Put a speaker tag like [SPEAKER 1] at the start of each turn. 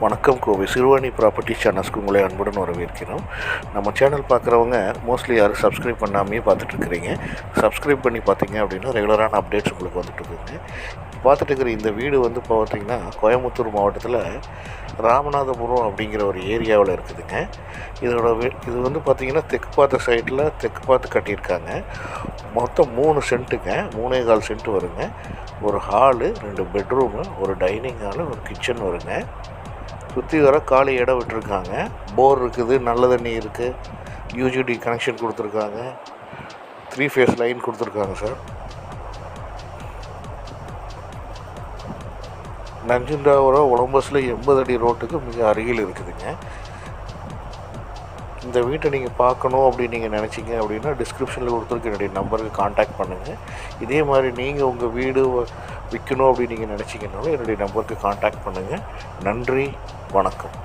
[SPEAKER 1] வணக்கம் கோவை சிறுவாணி ப்ராப்பர்ட்டி சேனல்ஸ்க்கு உங்களை அன்புடன் வரவேற்கிறோம். நம்ம சேனல் பார்க்குறவங்க மோஸ்ட்லி யாரும் சப்ஸ்கிரைப் பண்ணாமே பார்த்துட்ருக்குறீங்க. சப்ஸ்கிரைப் பண்ணி பார்த்தீங்க அப்படின்னா ரெகுலரான அப்டேட்ஸ் உங்களுக்கு வந்துட்டுருக்குங்க பார்த்துட்டு இருக்கிற இந்த வீடு வந்து பார்த்தீங்கன்னா கோயம்புத்தூர் மாவட்டத்தில் ராமநாதபுரம் அப்படிங்கிற ஒரு ஏரியாவில் இருக்குதுங்க. இதோட வீ இது வந்து பார்த்திங்கன்னா தெற்கு பார்த்த சைடில் தெற்கு பார்த்து கட்டியிருக்காங்க. மொத்தம் மூணு சென்ட்டுங்க. மூணே கால் சென்ட் வருங்க. ஒரு ஹாலு ரெண்டு பெட்ரூமு ஒரு டைனிங் ஹாலு ஒரு கிச்சன் வருங்க. சுற்றி வர காலி இடம் விட்டுருக்காங்க. போர் இருக்குது நல்ல தண்ணி இருக்குது யூஜிடி கனெக்ஷன் கொடுத்துருக்காங்க. த்ரீ ஃபேஸ் லைன் கொடுத்துருக்காங்க சார் நஞ்சுண்டாபுரம் ஒலம்பஸில் எண்பது அடி ரோட்டுக்கு மிக அருகில் இருக்குதுங்க. இந்த வீட்டை நீங்கள் பார்க்கணும் அப்படின்னு நீங்கள் நினச்சிங்க அப்படின்னா டிஸ்கிரிப்ஷனில் கொடுத்துருக்க என்னுடைய நம்பருக்கு காண்டாக்ட் பண்ணுங்கள் இதே மாதிரி நீங்கள் உங்கள் வீடு விற்கணும் அப்படின்னு நீங்கள் நினச்சிங்கனாலும் என்னுடைய நம்பருக்கு காண்டாக்ட் பண்ணுங்கள் நன்றி வணக்கம்.